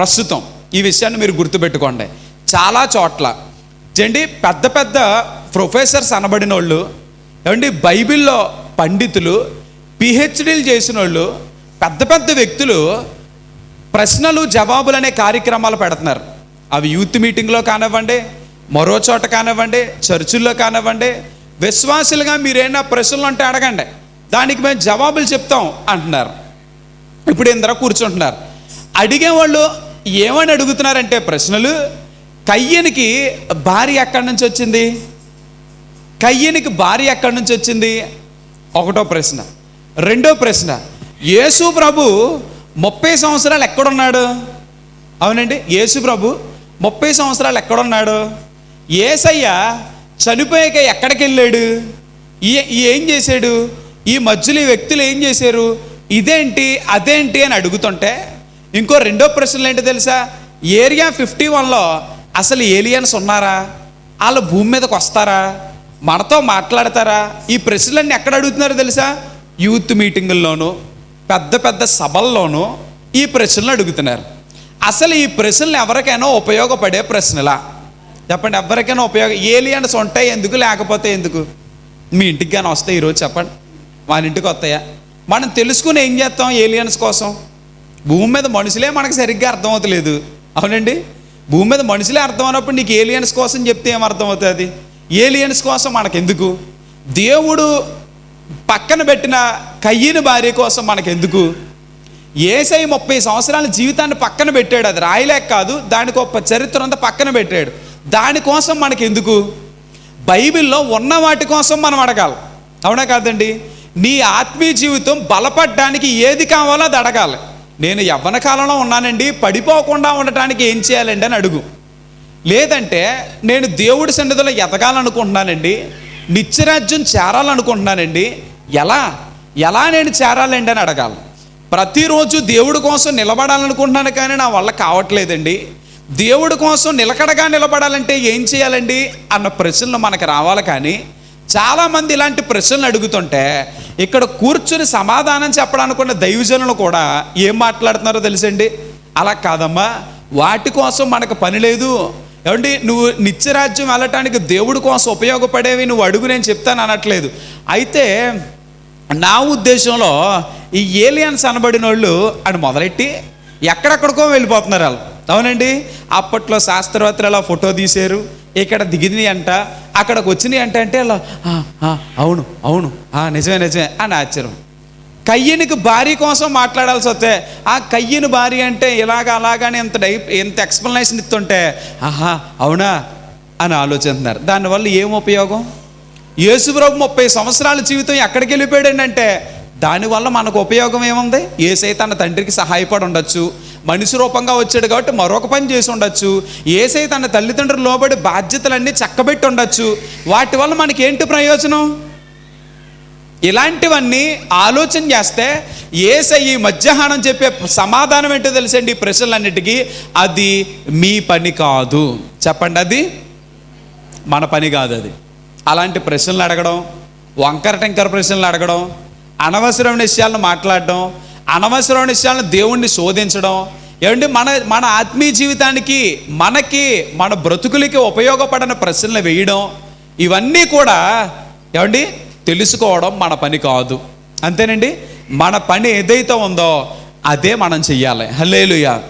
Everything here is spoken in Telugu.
ప్రస్తుతం ఈ విషయాన్ని మీరు గుర్తుపెట్టుకోండి. చాలా చోట్ల ఏంటి పెద్ద పెద్ద ప్రొఫెసర్స్ అనబడిన వాళ్ళు ఏమండి బైబిల్లో పండితులు పిహెచ్డీలు చేసిన వాళ్ళు పెద్ద పెద్ద వ్యక్తులు ప్రశ్నలు జవాబులు అనే కార్యక్రమాలు పెడుతున్నారు. అవి యూత్ మీటింగ్లో కానివ్వండి మరో చోట కానివ్వండి చర్చిల్లో కానివ్వండి విశ్వాసులుగా మీరేనా ప్రశ్నలు అంటే అడగండి. దానికి మేము జవాబులు చెప్తాం అంటున్నారు. ఇప్పుడు ఇందరూ కూర్చుంటున్నారు. అడిగేవాళ్ళు ఏమని అడుగుతున్నారంటే ప్రశ్నలు? కయ్యనికి భార్య ఎక్కడి నుంచి వచ్చింది? కయ్యనికి భార్య ఎక్కడి నుంచి వచ్చింది? ఒకటో ప్రశ్న. రెండో ప్రశ్న. యేసు ప్రభు ముప్పై సంవత్సరాలు ఎక్కడున్నాడు? అవునండి యేసు ప్రభు ముప్పై సంవత్సరాలు ఎక్కడున్నాడు? ఏసయ్య చనిపోయాక ఎక్కడికి వెళ్ళాడు ఈ ఏం చేశాడు? ఈ మధ్యలో ఈ వ్యక్తులు ఏం చేశారు? ఇదేంటి అదేంటి అని అడుగుతుంటే ఇంకో రెండో ప్రశ్నలు ఏంటో తెలుసా? ఏరియా ఫిఫ్టీ వన్లో అసలు ఏలియన్స్ ఉన్నారా? వాళ్ళు భూమి మీదకి వస్తారా? మనతో మాట్లాడతారా? ఈ ప్రశ్నలన్నీ ఎక్కడ అడుగుతున్నారో తెలుసా? యూత్ మీటింగుల్లోనూ పెద్ద పెద్ద సభల్లోనూ ఈ ప్రశ్నలు అడుగుతున్నారు. అసలు ఈ ప్రశ్నలు ఎవరికైనా ఉపయోగపడే ప్రశ్నలా? చెప్పండి ఎవరికైనా ఉపయోగం ఏలియన్స్ ఉంటాయి ఎందుకు లేకపోతే ఎందుకు? మీ ఇంటికి కానీ వస్తాయి ఈరోజు చెప్పండి. వాళ్ళ ఇంటికి వస్తాయా? మనం తెలుసుకుని ఏం చేస్తాం ఏలియన్స్ కోసం? భూమి మీద మనుషులే మనకు సరిగ్గా అర్థమవుతలేదు. అవునండి? భూమి మీద మనుషులే అర్థమైనప్పుడు నీకు ఏలియన్స్ కోసం చెప్తే ఏం అర్థమవుతుంది ఏలియన్స్ కోసం మనకెందుకు? దేవుడు పక్కన పెట్టిన కయ్యని భార్య కోసం మనకెందుకు? ఏసై ముప్పై సంవత్సరాల జీవితాన్ని పక్కన పెట్టాడు. అది రాయలేక కాదు దానికి ఒక చరిత్ర అంతా పక్కన పెట్టాడు. దానికోసం మనకెందుకు? బైబిల్లో ఉన్న వాటి కోసం మనం అడగాలి. అవునా కాదండి? నీ ఆత్మీయ జీవితం బలపడడానికి ఏది కావాలో అది అడగాలి. నేను యవ్వన కాలంలో ఉన్నానండి పడిపోకుండా ఉండటానికి ఏం చేయాలండి అని అడుగు. లేదంటే నేను దేవుడి సన్నిధిలో ఎదగాలనుకుంటున్నానండి నిత్యరాజ్యం చేరాలనుకుంటున్నానండి ఎలా ఎలా నేను చేరాలండి అని అడగాలి. ప్రతిరోజు దేవుడి కోసం నిలబడాలనుకుంటున్నాను కానీ నా వల్ల కావట్లేదండి. దేవుడి కోసం నిలకడగా నిలబడాలంటే ఏం చేయాలండి అన్న ప్రశ్నలు మనకు రావాలి కానీ చాలామంది ఇలాంటి ప్రశ్నలు అడుగుతుంటే ఇక్కడ కూర్చుని సమాధానం చెప్పడానుకున్న దైవజనులు కూడా ఏం మాట్లాడుతున్నారో తెలుసండి? అలా కాదమ్మా. వాటి కోసం మనకు పని లేదు. ఏమండి నువ్వు నిత్యరాజ్యం వెళ్ళటానికి దేవుడి కోసం ఉపయోగపడేవి నువ్వు అడుగు నేను చెప్తాను అనట్లేదు. అయితే నా ఉద్దేశంలో ఈ ఏలియన్స్ అనబడిన వాళ్ళు అని మొదలెట్టి ఎక్కడెక్కడికో వెళ్ళిపోతున్నారు వాళ్ళు. అవునండి అప్పట్లో శాస్త్రవేత్తలు అలా ఫోటో తీశారు? ఇక్కడ దిగింది అంట అక్కడికి వచ్చినాయి అంటే అంటే అలా అవును అవును ఆ, నిజమే నిజమే అని ఆశ్చర్యం. కయ్యనికి భార్య కోసం మాట్లాడాల్సి వస్తే ఆ కయ్యని భార్య అంటే ఇలాగ అలాగని ఎంత డై ఎంత ఎక్స్ప్లెనేషన్ ఇస్తుంటే ఆహా అవునా అని ఆలోచిస్తున్నారు. దానివల్ల ఏం ఉపయోగం? యేసుప్రభు ముప్పై సంవత్సరాల జీవితం ఎక్కడికి వెళ్ళిపోయాడండి అంటే దానివల్ల మనకు ఉపయోగం ఏముంది? ఏసై తన తండ్రికి సహాయపడి ఉండొచ్చు. మనిషి రూపంగా వచ్చాడు కాబట్టి మరొక పని చేసి ఉండొచ్చు. ఏసై తన తల్లిదండ్రులు లోబడి బాధ్యతలన్నీ చక్కబెట్టి ఉండొచ్చు. వాటి వల్ల మనకి ఏంటి ప్రయోజనం? ఇలాంటివన్నీ ఆలోచన చేస్తే ఏసై ఈ మధ్యాహ్నం చెప్పే సమాధానం ఏంటో తెలుసండి ఈ ప్రశ్నలన్నిటికీ? అది మీ పని కాదు. చెప్పండి అది. మన పని కాదు అది. అలాంటి ప్రశ్నలు అడగడం వంకర టెంకర ప్రశ్నలు అడగడం అనవసరమైన విషయాలను మాట్లాడడం అనవసరమైన విషయాలను దేవుణ్ణి శోధించడం. ఏమండి? మన మన ఆత్మీయ జీవితానికి మనకి మన బ్రతుకులకి ఉపయోగపడిన ప్రశ్నలు వేయడం. ఇవన్నీ కూడా ఏమండి? తెలుసుకోవడం మన పని కాదు. అంతేనండి? మన పని ఏదైతే ఉందో అదే మనం చెయ్యాలి. హల్లేలుయా.